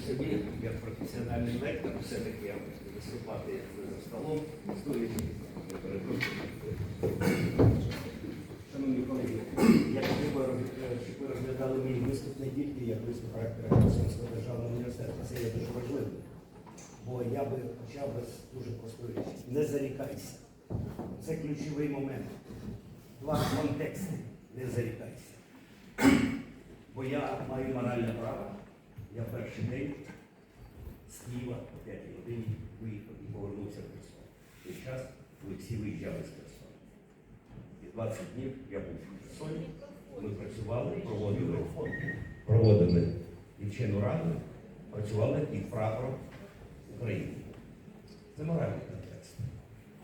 собі, як професіональний лектор, все-таки я буду виступати за столом. Стоячи. Шановні колеги, як ви роз- щоб ви розглядали мій виступ не тільки як виступ ректора Херсонського державного університету, це є дуже важливо. Бо я би почав би з дуже простої речі. Не зарікайся. Це ключовий момент. Два контексти. Не зарікайся. Бо я маю моральне право. Я перший день з Києва о 5 годині виїхав і повернувся в Херсон. Той час, коли всі виїжджали з Херсона. І 20 днів я був в Херсоні. Ми працювали, проводили проводили і вчену раду, працювали під прапором України. Це моральний контекст.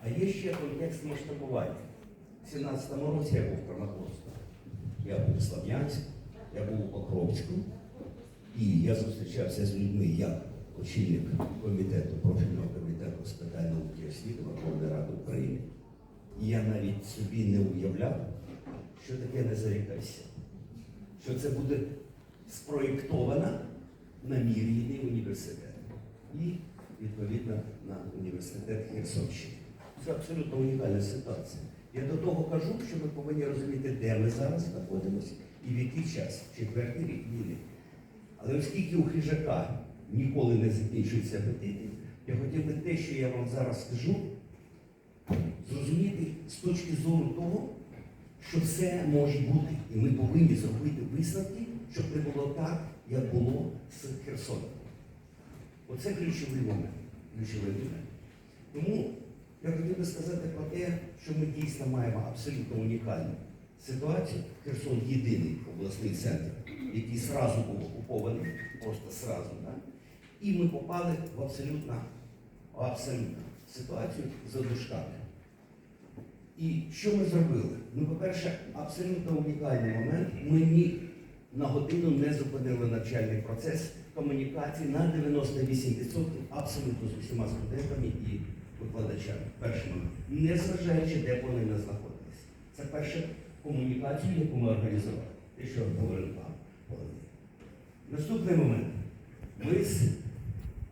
А є ще контекст масштабування. У 17-му році я був в Краматорську, я був в Слав'янську, я був у Покровську, і я зустрічався з людьми як очільник комітету, профільного комітету з питань науки і освіти Верховної Ради України. І я навіть собі не уявляв, що таке не зарікайся. Що це буде спроєктовано на мій університет. І, відповідно, на університет Херсонщини. Це абсолютно унікальна ситуація. Я до того кажу, що ми повинні розуміти, де ми зараз знаходимося і в який час, четвертий рік війни. Але оскільки у хижака ніколи не закінчуються апетити, я хотів би те, що я вам зараз скажу, зрозуміти з точки зору того, що все може бути, і ми повинні зробити висновки, щоб не було так, як було з Херсоном. Оце ключовий момент. Ключовий момент. Тому я хотів би сказати про те, що ми дійсно маємо абсолютно унікальну ситуацію. Херсон єдиний обласний центр, який зразу був окупований, просто зразу. Да? І ми попали в абсолютно, в абсолютно ситуацію за дужками. І що ми зробили? Ну, по-перше, абсолютно унікальний момент. Ми ні на годину не зупинили навчальний процес комунікації на 98% абсолютно з усіма студентами і викладачами. Перший момент. Незважаючи, де вони не знаходилися. Це перша комунікація, яку ми організували. Те, що говорив пан. Наступний момент. Ми з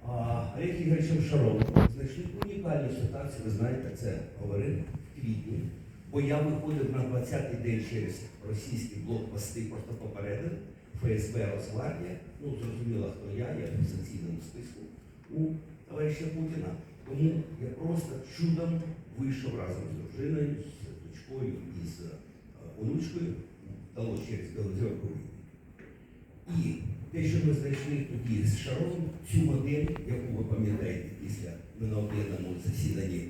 Олег Ігоровичем Шаровим знайшли унікальну ситуацію, ви знаєте, це говорив в квітні, бо я виходив на 20-й день через російські блокпости, просто попередив ФСБ Росгвардія, ну зрозуміло, хто я, я в санкційному списку у товариша Путіна. Тому я просто чудом вийшов разом з дружиною, з дочкою і з онучкою, через Білозерку і те, що ми знайшли тоді з Шаром, цю модель, яку ви пам'ятаєте після об'єднаному засіданні,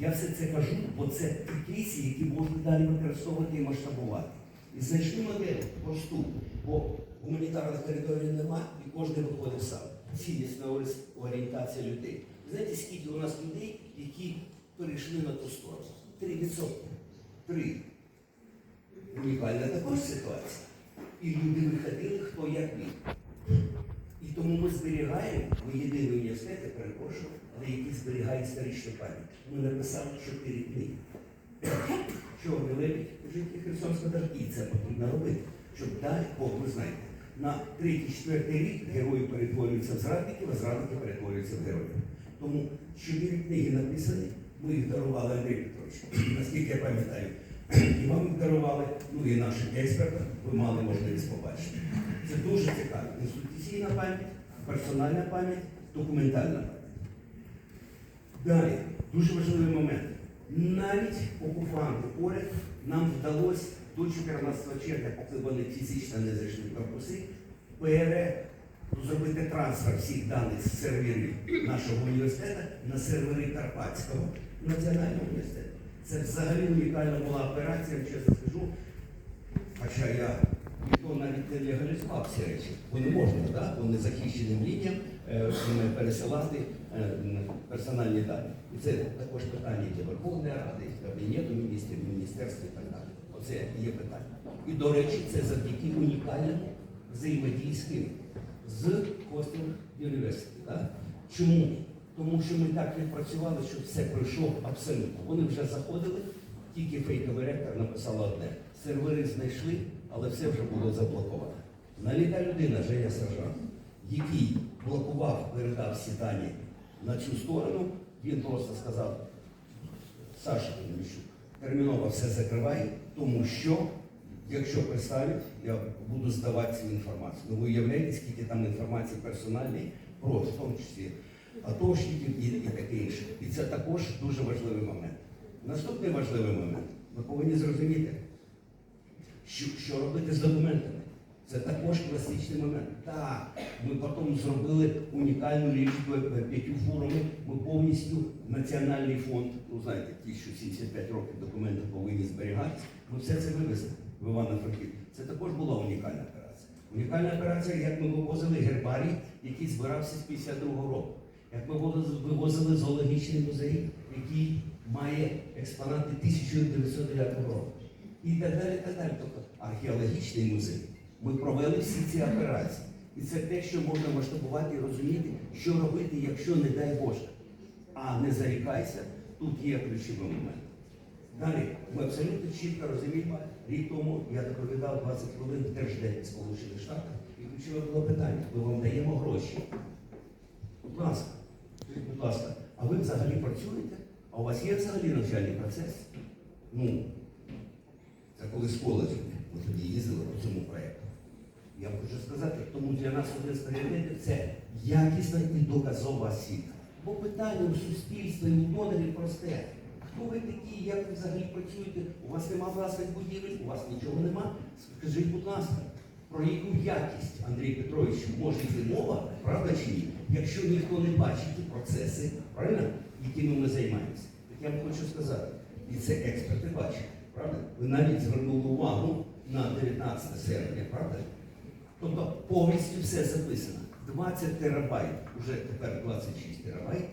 я все це кажу, бо це ті кейси, які можна далі використовувати і масштабувати. І знайшли модель просту, бо гуманітарних територій нема, і кожен виходить сам. Цілісна ори- орієнтація людей. Знаєте, скільки у нас людей, які перейшли на ту сторону? Три відсотки. Три. Унікальна також ситуація. І люди виходили, хто як міг. І тому ми зберігаємо, ми єдиний університет, я перепрошую, але який зберігає історичну пам'ять. Ми написали чотири книги. Чорний лебідь, житті Херсонська держава. І це потрібно робити. Щоб далі, бо ви знаєте, на третій, четвертий рік герої перетворюються в зрадників, а зрадники перетворюються в героїв. Тому чотири книги написані, ми їх дарували Андрій Петрович, наскільки я пам'ятаю. І вам їх дарували, ну і нашим експертам, ви мали можливість побачити. Це дуже цікаво. Інституційна пам'ять, персональна пам'ять, документальна пам'ять. Далі, дуже важливий момент. Навіть окупанти поряд нам вдалося до 14 червня, поки вони фізично не зайшли в корпуси, пере зробити трансфер всіх даних з серверів нашого університету на сервери Карпатського національного університету. Це взагалі унікальна була операція, чесно скажу. Хоча я ніхто навіть не легалізував ці речі. Бо не можна, да? бо не захищеним лініям е, пересилати е, персональні дані. І це також питання для Верховної Ради, Кабінету міністрів, міністерства і так далі. Оце є питання. І, до речі, це завдяки унікальному взаємодії з? З Да? Чому? Тому що ми так відпрацювали, що все пройшло абсолютно. Вони вже заходили, тільки фейковий ректор написала одне. Сервери знайшли, але все вже було заблоковано. Наліта людина, Женя Сержант, який блокував, передав всі дані на цю сторону, він просто сказав, Саша Поліщук, терміново все закривай, тому що, якщо представлять, я буду здавати цю інформацію. Ну, ви уявляєте, скільки там інформації персональної, про в тому числі атошників і, і таке інше. І це також дуже важливий момент. Наступний важливий момент. Ми повинні зрозуміти, що, що робити з документами. Це також класичний момент. Так, ми потім зробили унікальну річ п'я- п'ятью фурами. Ми повністю національний фонд, ну знаєте, ті, що 75 років документи повинні зберігатися. Ми все це вивезли в Івано-Франківськ. Це також була унікальна операція. Унікальна операція, як ми вивозили гербарій, який збирався з 52-го року. Як ми вивозили- зоологічний музей, який має експонати 1909 року. І так далі, так далі. Тобто археологічний музей. Ми провели всі ці операції. І це те, що можна масштабувати і розуміти, що робити, якщо не дай Боже. А не зарікайся, тут є ключовий момент. Далі, ми абсолютно чітко розуміємо, рік тому я доповідав 20 хвилин в Держдепі Сполучених Штатів, і ключове було питання, ми вам даємо гроші. Будь ласка, ласка, а ви взагалі працюєте? А у вас є взагалі навчальний процес? Ну, це коли з коледжу ми тоді їздили по цьому проєкту. Я хочу сказати, тому для нас один з пріоритетів це якісна і доказова освіта. Бо питання у суспільства і у донорів просте. Хто ви такі, як ви взагалі працюєте? У вас нема власних будівель, у вас нічого нема. Скажіть, будь ласка, про яку якість, Андрій Петрович, може йти мова, правда чи ні? Якщо ніхто не бачить ті процеси, правильно, якими ми займаємося. Так я вам хочу сказати, і це експерти бачать, правда? Ви навіть звернули увагу на 19 серпня, правда? Тобто повністю все записано. 20 терабайт, вже тепер 26 терабайт.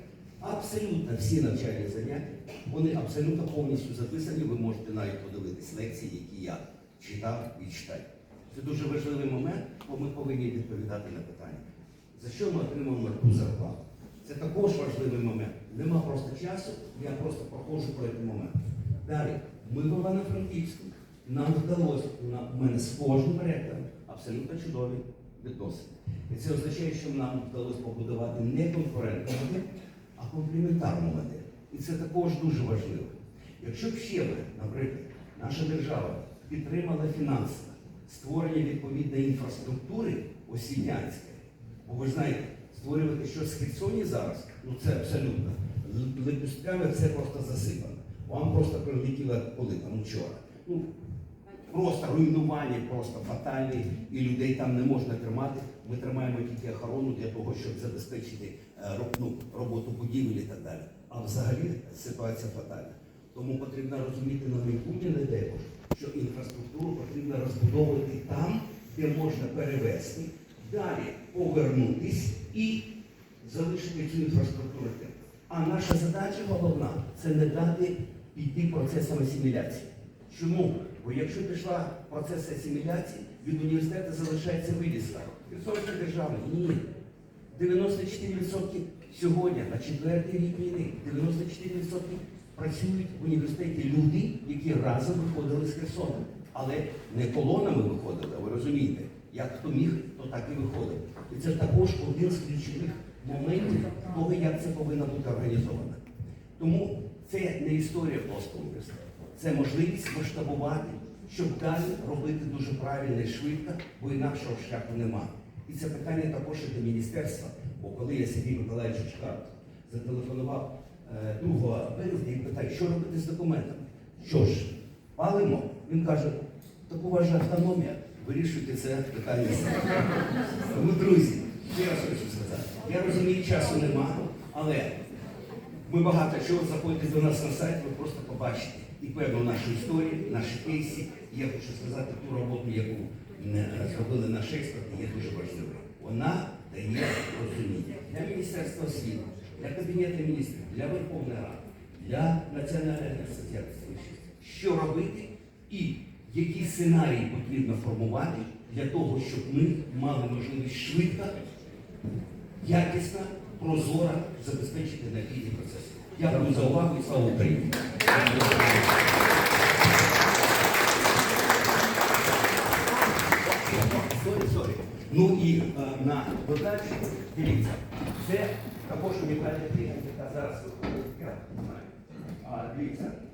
Абсолютно всі навчальні заняття, вони абсолютно повністю записані. Ви можете навіть подивитись лекції, які я читав і читаю. Це дуже важливий момент, бо ми повинні відповідати на питання. За що ми отримуємо таку зарплату? Це також важливий момент. Нема просто часу, я просто проходжу про цей момент. Далі, ми в Івано-Франківську. Нам вдалося, у мене з кожним ректором абсолютно чудові відносини. І це означає, що нам вдалося побудувати не конкурентну модель, а комплементарну модель. І це також дуже важливо. Якщо б ще би, наприклад, наша держава підтримала фінансово створення відповідної інфраструктури освітянської, бо ви знаєте, створювати щось в Херсоні зараз, ну це абсолютно. Л- Лепістками це просто засипано. Вам просто прилетіло коли там вчора. Ну, просто руйнування, просто фатальні, і людей там не можна тримати. Ми тримаємо тільки охорону для того, щоб забезпечити е, ну, роботу будівель і так далі. А взагалі ситуація фатальна. Тому потрібно розуміти на майбутнє, не Боже, що інфраструктуру потрібно розбудовувати там, де можна перевести, далі повернутись і залишити цю інфраструктуру. А наша задача головна це не дати піти процесам асиміляції. Чому? Бо якщо пішла процес асиміляції, від університету залишається вивіска. Херсонська держава ні. 94% сьогодні, на четвертий рік війни, 94% працюють в університеті люди, які разом виходили з Херсона. Але не колонами виходили, ви розумієте, як хто міг, то так і виходив. І це також один з ключових моментів того, як це повинно бути організовано. Тому це не історія просто університету. Це можливість масштабувати, щоб далі робити дуже правильно і швидко, бо інакшого шляху нема. І це питання також і до міністерства. Бо коли я Сергій Миколаївич Чучка зателефонував е, 2 березня і питаю, що робити з документами? Що ж, палимо? Він каже, так у вас же автономія, вирішуйте це питання самі. Тому, друзі, ще раз хочу сказати, я розумію, часу нема, але ми багато чого заходите до нас на сайт, ви просто побачите і певну нашу історію, наші кейси. Я хочу сказати, ту роботу, яку зробили наші експерти, є дуже важливою. Вона дає розуміння для Міністерства освіти, для Кабінету міністрів, для Верховної Ради, для Національної асоціації, що робити і які сценарії потрібно формувати для того, щоб ми мали можливість швидко якісно, прозоро забезпечити необхідні процеси. Дякую за увагу і слава Україні. Ну і е, на додачу, дивіться, це також унікальна книга, яка зараз виходить. А, дивіться, а,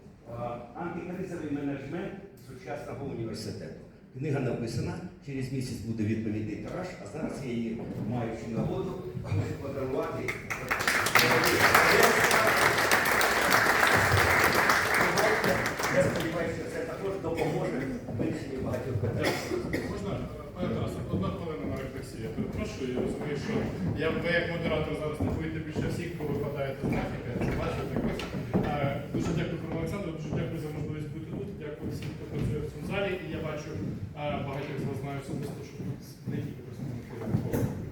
антикризовий менеджмент сучасного університету. Книга написана, через місяць буде відповідний тираж, а зараз я її маючи нагоду хочу подарувати. Я сподіваюся, це також допоможе вирішенні багатьох питань. Можна, пане Тарасе, одна хвилина на рефлексію. Я перепрошую, я розумію, що я ви як модератор зараз не повинні більше всіх, хто випадає з графіка, це бачу також. Е, Дуже дякую, пане Олександру, дуже дякую за можливість бути тут. Дякую всім, хто працює в цьому залі. І я бачу е, багатьох з вас знаю особисто, що не тільки представники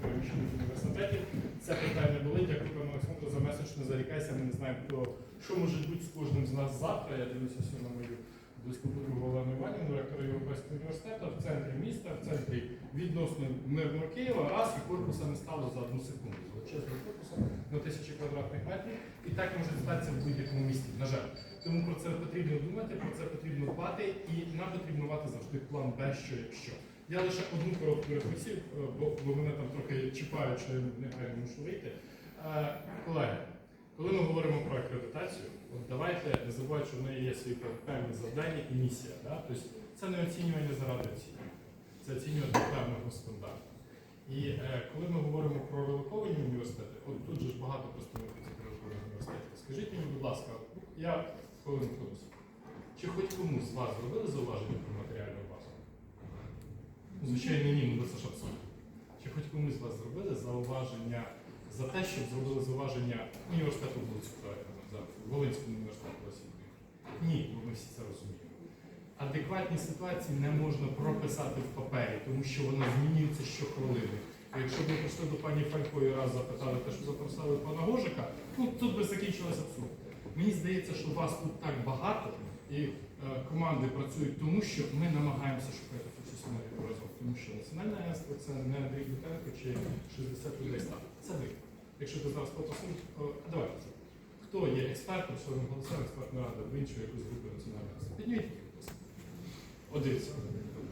переміщених університетів. Це питання були. Дякую, пане Олександру, за меседж. Не зарікайся. Ми не знаємо, хто що може бути з кожним з нас завтра. Я дивлюся сьогодні на мою близько подругу Олену Іванівну, ректора Європейського університету, в центрі міста, в центрі відносно мирного Києва, раз і корпуса не стало за одну секунду. Величезного корпуса на тисячі квадратних метрів. І так може статися в будь-якому місті, на жаль. Тому про це потрібно думати, про це потрібно дбати, і нам потрібно мати завжди план Б, що якщо. Я лише одну коротку рефлексію, е, бо, мене там трохи чіпають, що я негайно мушу вийти. Е, колеги, коли ми говоримо про акредитацію, от давайте не забувати, що в неї є свої певні завдання і місія. Да? Тобто це не оцінювання заради оцінювання, це оцінювання певного стандарту. І е, коли ми говоримо про релоковані університети, от тут же ж багато представників цих релокованих університетів. Скажіть мені, будь ласка, я хвилину комусь. Чи хоч комусь з вас зробили зауваження про матеріальну базу? Ну, Звичайно, ні, ну це абсурд. Чи хоч комусь з вас зробили зауваження за те, щоб зробили зауваження університету Луцьку, Волинському університету освіти? Ні, бо ми всі це розуміємо. Адекватні ситуації не можна прописати в папері, тому що вона змінюється щохвилини. Якщо б ви прийшли до пані Фалько і раз запитали те, що запросили пана Гожика, ну тут би закінчилось абсурд. Мені здається, що вас тут так багато і е, команди працюють тому, що ми намагаємося шукати цю сценарію. Тому що національне агентство це не Андрій Бутенко чи 60 людей став. Це ви. Якщо ти зараз попросив, давайте це. Хто є експертом, ми голосуємо експертна рада в іншу якусь групу національного агентства? Підніміть руки, будь ласка. Один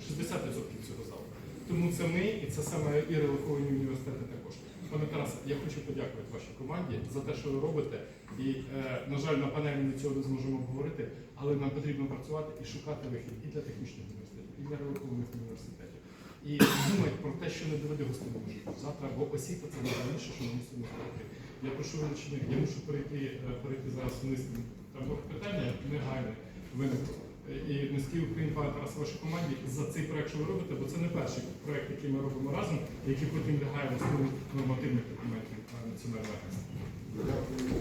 60% цього залу. Тому це ми, і це саме і релоковані університети також. Пане Тарасе, я хочу подякувати вашій команді за те, що ви робите. І, е, на жаль, на панелі ми цього не зможемо обговорити, але нам потрібно працювати і шукати вихід і для технічних університетів, не європейських університетів. І думають про те, що не доведе господину життю завтра, або осіта це не що ми мусимо зробити. Я прошу величних, я мушу перейти, е, перейти зараз вниз. Там питання негайне виникло. І низький Україн зараз вашій команді за цей проект, що ви робите, бо це не перший проект, який ми робимо разом, який потім лягає в основу нормативних документів національної агентства. Дякую.